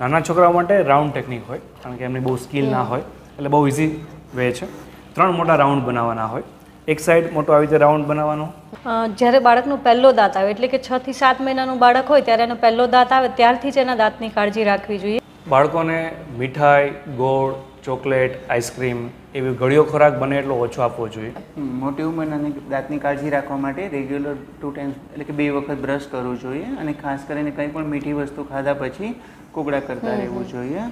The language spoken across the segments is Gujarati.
નાના છોકરાઓ માટે રાઉન્ડ ટેકનિક હોય કારણ કે એમની બહુ સ્કિલ ના હોય એટલે બહુ ઇઝી વે છે. ત્રણ મોટા રાઉન્ડ બનાવવાના હોય. એક સાઈડ મોટો આવી રીતે રાઉન્ડ બનાવવાનો. જ્યારે બાળકનો પહેલો દાંત આવે એટલે કે છ થી સાત મહિનાનું બાળક હોય ત્યારે એનો પહેલો દાંત આવે ત્યારથી જ એના દાંતની કાળજી રાખવી જોઈએ. બાળકોને મીઠાઈ ગોળ ચોકલેટ આઈસ્ક્રીમ એવી ગળ્યો ખોરાક બને એટલો ઓછો આપવો જોઈએ. મોટી ઉંમરના દાંતની કાળજી રાખવા માટે રેગ્યુલર ટુ ટાઈમ્સ એટલે કે બે વખત બ્રશ કરવું જોઈએ અને ખાસ કરીને કંઈ પણ મીઠી વસ્તુ ખાધા પછી કોગળા કરતા રહેવું જોઈએ.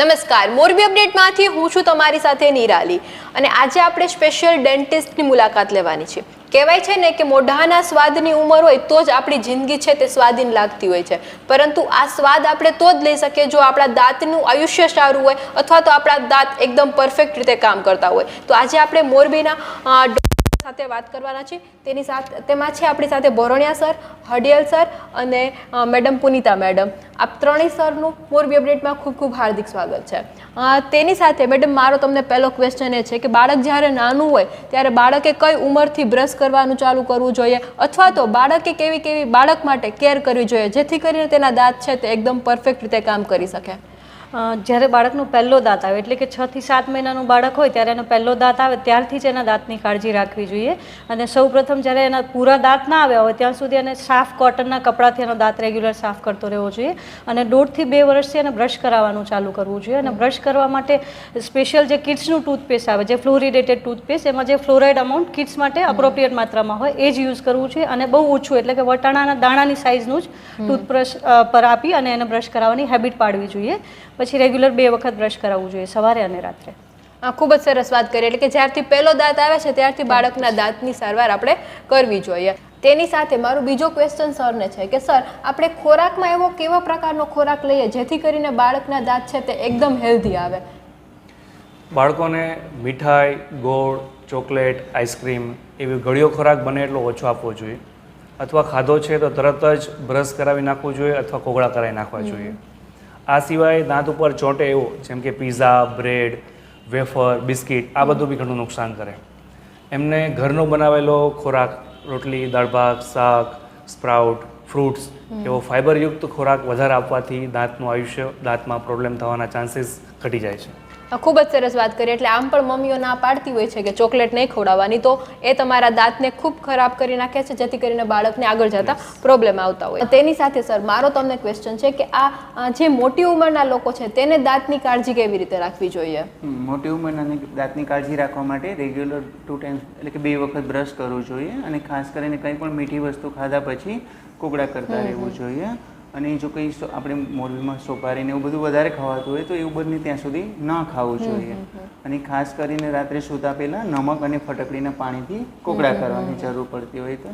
નમસ્કાર. મોરબી અપડેટમાંથી હું છું તમારી સાથે નિરાલી. અને આજે આપણે સ્પેશિયલ ડેન્ટિસ્ટની મુલાકાત લેવાની છે. કહેવાય છે ને કે મોઢાના સ્વાદની ઉંમર હોય તો જ આપણી જિંદગી છે તે સ્વાદીન લાગતી હોય છે. પરંતુ આ સ્વાદ આપણે તો જ લઈ શકીએ જો આપણા દાંતનું આયુષ્ય સારું હોય અથવા તો આપણા દાંત એકદમ પરફેક્ટ રીતે કામ કરતા હોય. તો આજે આપણે મોરબીના સાથે વાત કરવાના છે. તેની સાથે, તેમાં છે આપણી સાથે બોરણિયા સર, હડિયલ સર અને મેડમ પુનિતા મેડમ. આપ ત્રણેય સરનું મોરબી અપડેટમાં ખૂબ ખૂબ હાર્દિક સ્વાગત છે. તેની સાથે, મેડમ, મારો તમને પહેલો ક્વેશ્ચન એ છે કે બાળક જ્યારે નાનું હોય, ત્યારે બાળકે કઈ ઉંમરથી બ્રશ કરવાનું ચાલુ કરવું જોઈએ? અથવા તો બાળકે કેવી કેવી બાળક માટે કેર કરવી જોઈએ? જેથી કરીને તેના દાંત છે તે એકદમ પરફેક્ટ રીતે કામ કરી શકે. જ્યારે બાળકનો પહેલો દાંત આવે એટલે કે છ થી સાત મહિનાનું બાળક હોય ત્યારે એનો પહેલો દાંત આવે ત્યારથી જ એના દાંતની કાળજી રાખવી જોઈએ. અને સૌપ્રથમ જ્યારે એના પૂરા દાંત ના આવ્યા હોય ત્યાં સુધી એને સાફ કોટનના કપડાથી એનો દાંત રેગ્યુલર સાફ કરતો રહેવો જોઈએ. અને દોઢથી બે વર્ષથી એને બ્રશ કરાવવાનું ચાલુ કરવું જોઈએ. અને બ્રશ કરવા માટે સ્પેશિયલ જે કિડ્સનું ટૂથપેસ્ટ આવે જે ફ્લોરિડેટેડ ટૂથપેસ્ટ એમાં જે ફ્લોરાઇડ અમાઉન્ટ કિડ્સ માટે અપ્રોપ્રિએટ માત્રામાં હોય એ જ યુઝ કરવું જોઈએ. અને બહુ ઓછું એટલે કે વટાણાના દાણાની સાઇઝનું જ ટૂથબ્રશ પર આપી અને એને બ્રશ કરાવવાની હેબિટ પાડવી જોઈએ. પછી રેગ્યુલર બે વખત બ્રશ કરાવવું જોઈએ સવારે અને રાત્રે. આ ખૂબ જ સરસ વાત કરી. એટલે કે જ્યારથી પહેલો દાંત આવે છે ત્યારથી બાળકના દાંતની સારવાર આપણે કરવી જોઈએ. તેની સાથે મારો બીજો ક્વેશ્ચન સરને છે કે સર આપણે ખોરાકમાં એવો કેવા પ્રકારનો ખોરાક લઈએ જેથી કરીને બાળકના દાંત છે તે એકદમ હેલ્ધી આવે? બાળકોને મીઠાઈ ગોળ ચોકલેટ આઈસ્ક્રીમ એવી ઘડિયો ખોરાક બને એટલો ઓછો આપવો જોઈએ. અથવા ખાધો છે તો તરત જ બ્રશ કરાવી નાખવું જોઈએ અથવા કોગળા કરાવી નાખવા જોઈએ. આ સિવાય દાંત ઉપર ચોંટે એવો જેમ કે પીઝા બ્રેડ વેફર બિસ્કિટ આ બધું બી ઘણું નુકસાન કરે. એમને ઘરનો બનાવેલો ખોરાક રોટલી દાળ ભાત શાક સ્પ્રાઉટ ફ્રૂટ્સ એવો ફાઇબરયુક્ત ખોરાક વધારે આપવાથી દાંતનું આયુષ્ય દાંતમાં પ્રોબ્લેમ થવાના ચાન્સીસ ઘટી જાય છે. ખૂબ જ સરસ વાત કરી. એટલે આમ પણ મમ્મીઓ ના પાડતી હોય છે કે ચોકલેટ નહીં ખવડાવવાની તો એ તમારા દાંતને ખૂબ ખરાબ કરી નાખે છે જેથી કરીને બાળકને આગળ જતા પ્રોબ્લેમ આવતા હોય. તેની સાથે સર મારો તમને ક્વેશ્ચન છે કે આ જે મોટી ઉંમરના લોકો છે તેને દાંતની કાળજી કેવી રીતે રાખવી જોઈએ? મોટી ઉંમરના દાંતની કાળજી રાખવા માટે રેગ્યુલર ટુ ટાઈમ્સ એટલે કે બે વખત બ્રશ કરવું જોઈએ અને ખાસ કરીને કંઈ પણ મીઠી વસ્તુ ખાધા પછી કુકડા કરતા રહેવું જોઈએ. અને જો કંઈ આપણે મોરબીમાં સોપારીને એવું બધું વધારે ખવાતું હોય તો એવું બને ત્યાં સુધી ન ખાવું જોઈએ. અને ખાસ કરીને રાત્રે સૂતા પહેલાં નમક અને ફટકડીના પાણીથી કોગળા કરવાની જરૂર પડતી હોય તો.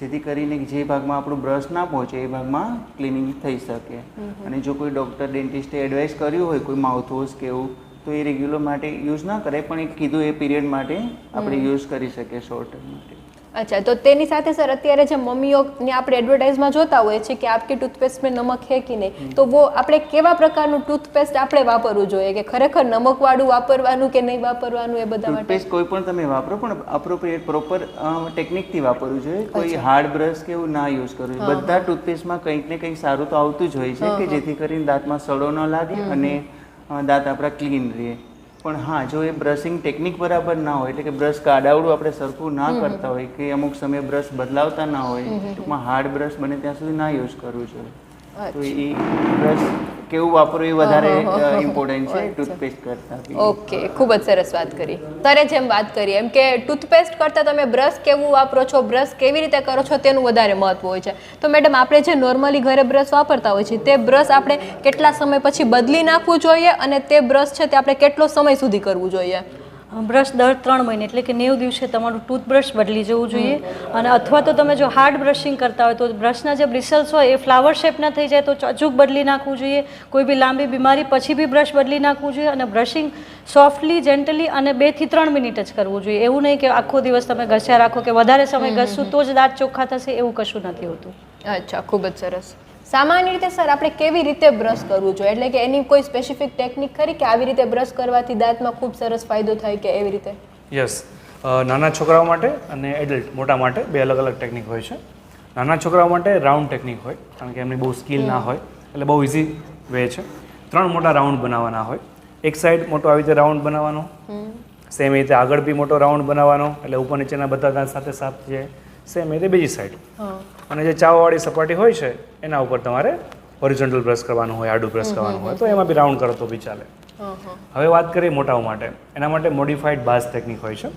જેથી કરીને જે ભાગમાં આપણું બ્રશ ના પહોંચે એ ભાગમાં ક્લિનિંગ થઈ શકે. અને જો કોઈ ડૉક્ટર ડેન્ટિસ્ટે એડવાઇસ કર્યું હોય કોઈ માઉથવોશ કે એવું તો એ રેગ્યુલર માટે યુઝ ના કરે પણ એ કીધું એ પીરિયડ માટે આપણે યુઝ કરી શકીએ શોર્ટ ટર્મ માટે. અચ્છા તો તેની સાથે સર અત્યારે જે મમ્મીઓને આપણે એડવર્ટાઇઝમાં જોતા હોઈએ છીએ કે આપકી ટૂથપેસ્ટ મેં નમક હે કે નહીં તો વો આપણે કેવા પ્રકારનું ટૂથપેસ્ટ આપણે વાપરવું જોઈએ? કે ખરેખર નમકવાળું વાપરવાનું કે નહીં વાપરવાનું એ બધા માટે? ટૂથપેસ્ટ કોઈ પણ તમે વાપરો પણ અપ્રોપ્રિએટ પ્રોપર ટેકનિકથી વાપરવું જોઈએ. કોઈ હાર્ડ બ્રશ કે એવું ના યુઝ કરવું જોઈએ. બધા ટૂથપેસ્ટમાં કંઈક ને કંઈક સારું તો આવતું જ હોય છે કે જેથી કરીને દાંતમાં સડો ન લાગે અને દાંત આપણા ક્લીન રહે. પણ હા જો એ બ્રશિંગ ટેકનિક બરાબર ના હોય એટલે કે બ્રશ કાડાવડું આપણે સરખું ના કરતા હોય કે અમુક સમયે બ્રશ બદલાવતા ના હોય ટૂંકમાં હાર્ડ બ્રશ બને ત્યાં સુધી ના યુઝ કરવું જોઈએ. તો એ બ્રશ કેવું વાપરવું એ વધારે ઇમ્પોર્ટન્ટ છે. ટૂથપેસ્ટ કરતા ઓકે ખૂબ જ સરસ વાત કરી. તારે જેમ વાત કરી એમ કે ટૂથપેસ્ટ કરતાં તમે બ્રશ કેવું વાપરો છો બ્રશ કેવી રીતે કરો છો તેનું વધારે મહત્વ હોય છે. તો મેડમ આપણે જે નોર્મલી ઘરે બ્રશ વાપરતા હોય છે તે બ્રશ આપણે કેટલા સમય પછી બદલી નાખવું જોઈએ અને તે બ્રશ છે તે આપણે કેટલો સમય સુધી કરવું જોઈએ? બ્રશ દર ત્રણ મહિને એટલે કે નેવું દિવસે તમારું ટૂથબ્રશ બદલી જવું જોઈએ. અને અથવા તો તમે જો હાર્ડ બ્રશિંગ કરતા હોય તો બ્રશના જે બ્રિસલ્સ હોય એ ફ્લાવર શેપના થઈ જાય તો અચૂક બદલી નાખવું જોઈએ. કોઈ બી લાંબી બીમારી પછી બી બ્રશ બદલી નાખવું જોઈએ અને બ્રશિંગ સોફ્ટલી જેન્ટલી અને બેથી ત્રણ મિનિટ જ કરવું જોઈએ. એવું નહીં કે આખો દિવસ તમે ઘસ્યા રાખો કે વધારે સમય ઘસશું તો જ દાંત ચોખ્ખા થશે એવું કશું નથી હોતું. અચ્છા ખૂબ જ સરસ. સામાન્ય રીતે સર આપણે કેવી રીતે બ્રશ કરવું જોઈએ? એટલે કે એની કોઈ સ્પેસિફિક ટેકનિક ખરી કે આવી રીતે બ્રશ કરવાથી દાંતમાં ખૂબ સરસ ફાયદો થાય કે એવી રીતે? યસ નાના છોકરાઓ માટે અને એડલ્ટ મોટા માટે બે અલગ અલગ ટેકનિક હોય છે. નાના છોકરાઓ માટે રાઉન્ડ ટેકનિક હોય કારણ કે એમની બહુ સ્કિલ ના હોય એટલે બહુ ઇઝી વે છે. ત્રણ મોટા રાઉન્ડ બનાવવાના હોય. એક સાઈડ મોટો આવી રીતે રાઉન્ડ બનાવવાનો. સેમ રીતે આગળ બી મોટો રાઉન્ડ બનાવવાનો એટલે ઉપર નીચેના બધા દાંત સાથે સાફ છે જાય સેમ રીતે બીજી સાઈડ અને જે ચાવાવાળી સપાટી હોય છે એના ઉપર તમારે ઓરિજિનલ બ્રશ કરવાનું હોય આડું બ્રશ કરવાનું હોય તો એમાં બી રાઉન્ડ કરો તો બી ચાલે. હવે વાત કરીએ મોટાઓ માટે. એના માટે મોડિફાઈડ બાસ ટેકનિક હોય છે.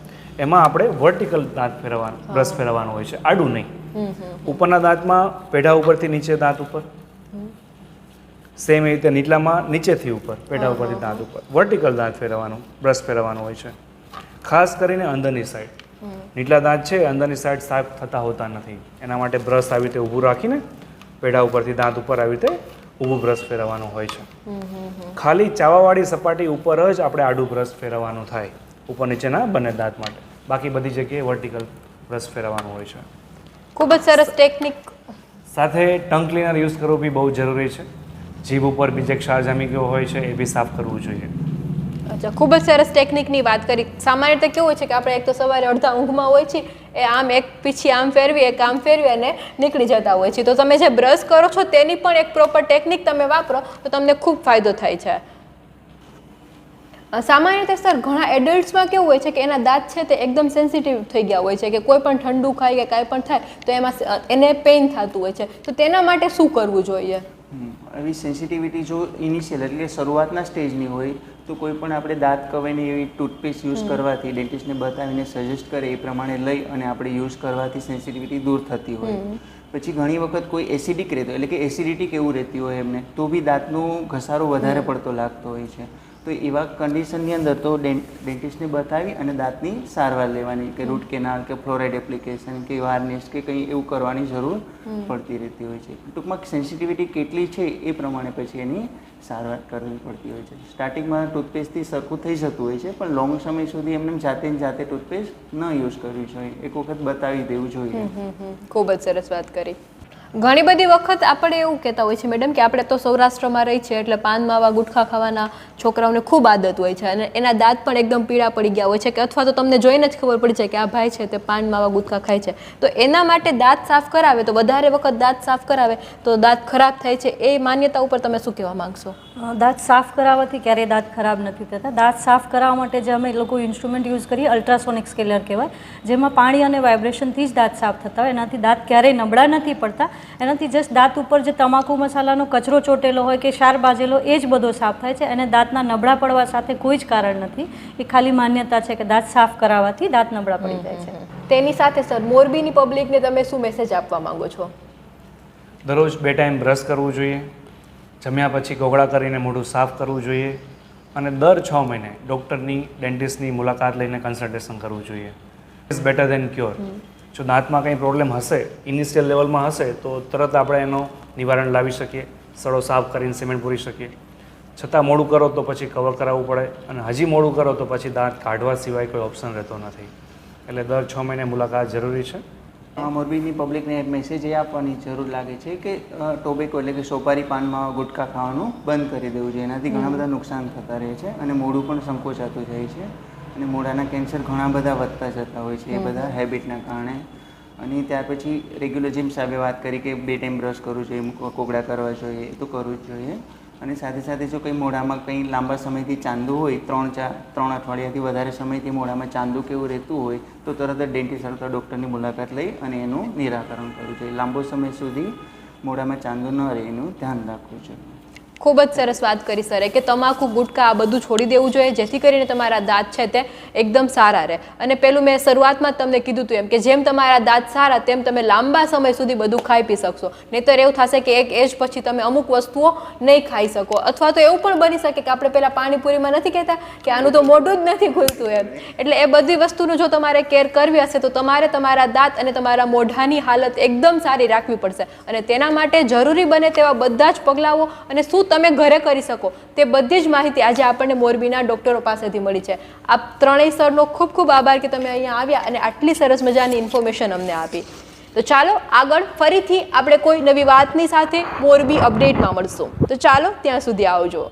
એમાં આપણે વર્ટિકલ દાંત ફેરવવાનું બ્રશ ફેરવવાનું હોય છે. આડું નહીં. ઉપરના દાંતમાં પેઢા ઉપરથી નીચે દાંત ઉપર. સેમ એ રીતે નીચલામાં નીચેથી ઉપર પેઢા ઉપરથી દાંત ઉપર. વર્ટિકલ દાંત ફેરવવાનું બ્રશ ફેરવવાનું હોય છે. ખાસ કરીને અંદરની સાઈડ નીચલા દાંત છે અંદરની સાઈડ સાફ થતા હોતા નથી. એના માટે બ્રશ આવી રીતે ઊભું રાખીને પેઢા ઉપરથી દાંત ઉપર આવી રીતે ઊભું બ્રશ ફેરવવાનું હોય છે. ખાલી ચાવાવાળી સપાટી ઉપર જ આપણે આડું બ્રશ ફેરવવાનું થાય ઉપર નીચેના બંને દાંત માટે. બાકી બધી જગ્યાએ વર્ટિકલ બ્રશ ફેરવવાનું હોય છે. ખૂબ જ સરસ ટેકનિક સાથે ટંગ ક્લીનર યુઝ કરવું બી બહુ જરૂરી છે. જીભ ઉપર બીજે ક્ષાર જામી ગયો હોય છે એ બી સાફ કરવું જોઈએ. અચ્છા, ખૂબ જ સરસ ટેકનિકની વાત કરી. સામાન્ય રીતે કેવું છે કે આપણે એક તો સવારે અડધા ઊંઘમાં હોય છે એ આમ એક પીછી આમ ફેરવી, એક આમ ફેરવી અને નીકળી જતા હોય છે તો તમે જે બ્રશ કરો છો તેની પણ એક પ્રોપર ટેકનિક તમે વાપરો, તો તમને ખૂબ ફાયદો થાય છે. સામાન્ય રીતે સર, ઘણા એડલ્ટ્સમાં કેવું હોય છે કે એના દાંત છે તે એકદમ સેન્સિટિવ થઈ ગયા હોય છે કે કોઈ પણ ઠંડુ ખાય કે કાંઈ પણ થાય, તો એમાં એને પેઇન થતું હોય છે. તો તેના માટે શું કરવું જોઈએ? આવી સેન્સિટિવિટી જો ઇનિશિયલ એટલે શરૂઆતના સ્ટેજની હોય તો કોઈ પણ આપણે દાંત કવાઈને એવી ટૂથપેસ્ટ યુઝ કરવાથી ડેન્ટિસ્ટને બતાવીને સજેસ્ટ કરે એ પ્રમાણે લઈ અને આપણે યુઝ કરવાથી સેન્સિટિવિટી દૂર થતી હોય. પછી ઘણી વખત કોઈ એસિડિક રહેતો એટલે કે એસિડિટી કેવું રહેતી હોય એમને તો બી દાંતનો ઘસારો વધારે પડતો લાગતો હોય છે. તો એવા કન્ડિશનની અંદર તો ડેન્ટિસ્ટને બતાવી અને દાંતની સારવાર લેવાની કે રૂટ કેનાલ કે ફ્લોરાઇડ એપ્લિકેશન કે વાર્નિશ કે કંઈ એવું કરવાની જરૂર પડતી રહેતી હોય છે. ટૂંકમાં સેન્સિટિવિટી કેટલી છે એ પ્રમાણે પછી એની સારવાર કરવી પડતી હોય છે. સ્ટાર્ટિંગમાં ટૂથપેસ્ટથી સરખું થઈ જતું હોય છે પણ લોંગ સમય સુધી એમને જાતે ને જાતે ટૂથપેસ્ટ ન યુઝ કરવી જોઈએ. એક વખત બતાવી દેવું જોઈએ. ખૂબ જ સરસ વાત કરી. ઘણી બધી વખત આપણે એવું કહેતા હોય છે, મેડમ, કે આપણે તો સૌરાષ્ટ્રમાં રહી છે, એટલે પાન માવા ગુટખા ખાવાના છોકરાઓને ખૂબ આદત હોય છે. અને એના દાંત પણ એકદમ પીળા પડી ગયા હોય છે કે અથવા તો તમને જોઈને જ ખબર પડી જાય કે આ ભાઈ છે તે પાન માવા ગુટખા ખાય છે. તો એના માટે દાંત સાફ કરાવે, તો વધારે વખત દાંત સાફ કરાવે, તો દાંત ખરાબ થાય છે. એ માન્યતા ઉપર તમે શું કહેવા માંગશો? દાંત સાફ કરાવવાથી ક્યારેય દાંત ખરાબ નથી થતા. દાંત સાફ કરાવવા માટે જે અમે લોકો ઇન્સ્ટ્રુમેન્ટ યુઝ કરીએ, અલ્ટ્રાસોનિક સ્કેલર કહેવાય, જેમાં પાણી અને વાઇબ્રેશનથી જ દાંત સાફ થતા હોય. એનાથી દાંત ક્યારેય નબળા નથી પડતા. એનાથી જસ્ટ દાંત ઉપર જે તમાકુ મસાલાનો કચરો ચોટેલો હોય કે શાર બાજેલો એ જ બધો સાફ થાય છે અને દાંતના નબળા પડવા સાથે કોઈ જ કારણ નથી. એ ખાલી માન્યતા છે કે દાંત સાફ કરાવવાથી દાંત નબળા પડી જાય છે. તેની સાથે સર મોરબીની પબ્લિકને તમે શું મેસેજ આપવા માંગો છો? દરરોજ બે ટાઈમ બ્રશ કરવું જોઈએ જમ્યા પછી કોગળા કરીને મોઢું સાફ કરવું જોઈએ અને દર છ મહિને ડૉક્ટરની ડેન્ટિસ્ટની મુલાકાત લઈને કન્સલ્ટેશન કરવું જોઈએ. ઇઝ બેટર દેન ક્યોર જો દાંતમાં કંઈ પ્રોબ્લેમ હશે ઇનિશિયલ લેવલમાં હશે, તો તરત આપણે એનો નિવારણ લાવી શકીએ, સડો સાફ કરીને સિમેન્ટ પૂરી શકીએ. છતાં મોડું કરો તો પછી કવર કરાવવું પડે અને હજી મોડું કરો તો પછી દાંત કાઢવા સિવાય કોઈ ઓપ્શન રહેતો નથી. એટલે દર છ મહિને મુલાકાત જરૂરી છે. મોરબીની પબ્લિકને મેસેજ એ આપવાની જરૂર લાગે છે કે ટોબેકો એટલે કે સોપારી પાનમાં ગુટખા ખાવાનું બંધ કરી દેવું જોઈએ. એનાથી ઘણા બધા નુકસાન થતા રહે છે અને મોડું પણ સંકોચાતું જાય છે. અને મોઢાના કેન્સર ઘણા બધા વધતા જતા હોય છે એ બધા હેબિટના કારણે. અને ત્યાર પછી રેગ્યુલર જેમ સાહેબે વાત કરી કે બે ટાઈમ બ્રશ કરવું જોઈએ કોગળા કરવા જોઈએ એ તો કરવું જ જોઈએ. અને સાથે સાથે જો કંઈ મોઢામાં કંઈ લાંબા સમયથી ચાંદુ હોય ત્રણ ચાર ત્રણ અઠવાડિયાથી વધારે સમયથી મોઢામાં ચાંદુ કેવું રહેતું હોય તો તરત જ ડેન્ટિસ્ટ અથવા ડૉક્ટરની મુલાકાત લઈ અને એનું નિરાકરણ કરવું જોઈએ. લાંબો સમય સુધી મોઢામાં ચાંદુ ન રહે એનું ધ્યાન રાખવું જોઈએ. ખૂબ જ સરસ વાત કરી સરે કે તમાકુ, ગુટકા આ બધું છોડી દેવું જોઈએ, જેથી કરીને તમારા દાંત છે તે એકદમ સારા રહે. અને પેલું મેં શરૂઆતમાં તમને કીધું હતું એમ કે જેમ તમારા દાંત સારા, તેમ તમે લાંબા સમય સુધી બધું ખાઈ પી શકશો. નહીંતર એવું થશે કે એક એજ પછી તમે અમુક વસ્તુઓ નહીં ખાઈ શકો. અથવા તો એવું પણ બની શકે કે આપણે પહેલાં પાણીપુરીમાં નથી કહેતા કે આનું તો મોઢું જ નથી ખુલતું એમ. એટલે એ બધી વસ્તુનું જો તમારે કેર કરવી હશે તો તમારે તમારા દાંત અને તમારા મોઢાની હાલત એકદમ સારી રાખવી પડશે. અને તેના માટે જરૂરી બને તેવા બધા જ પગલાઓ અને શું તમે ઘરે કરી શકો. તે બધી જ માહિતી આજે આપણને મોરબીના ડૉક્ટરો પાસેથી મળી છે. આપ ત્રણેય સરનો ખૂબ ખૂબ આભાર કે તમે અહીંયા આવ્યા અને આટલી સરસ મજાની ઇન્ફોર્મેશન અમને આપી. તો ચાલો આગળ ફરીથી આપણે કોઈ નવી વાતની સાથે મોરબી અપડેટમાં મળશું. તો ચાલો ત્યાં સુધી આવજો.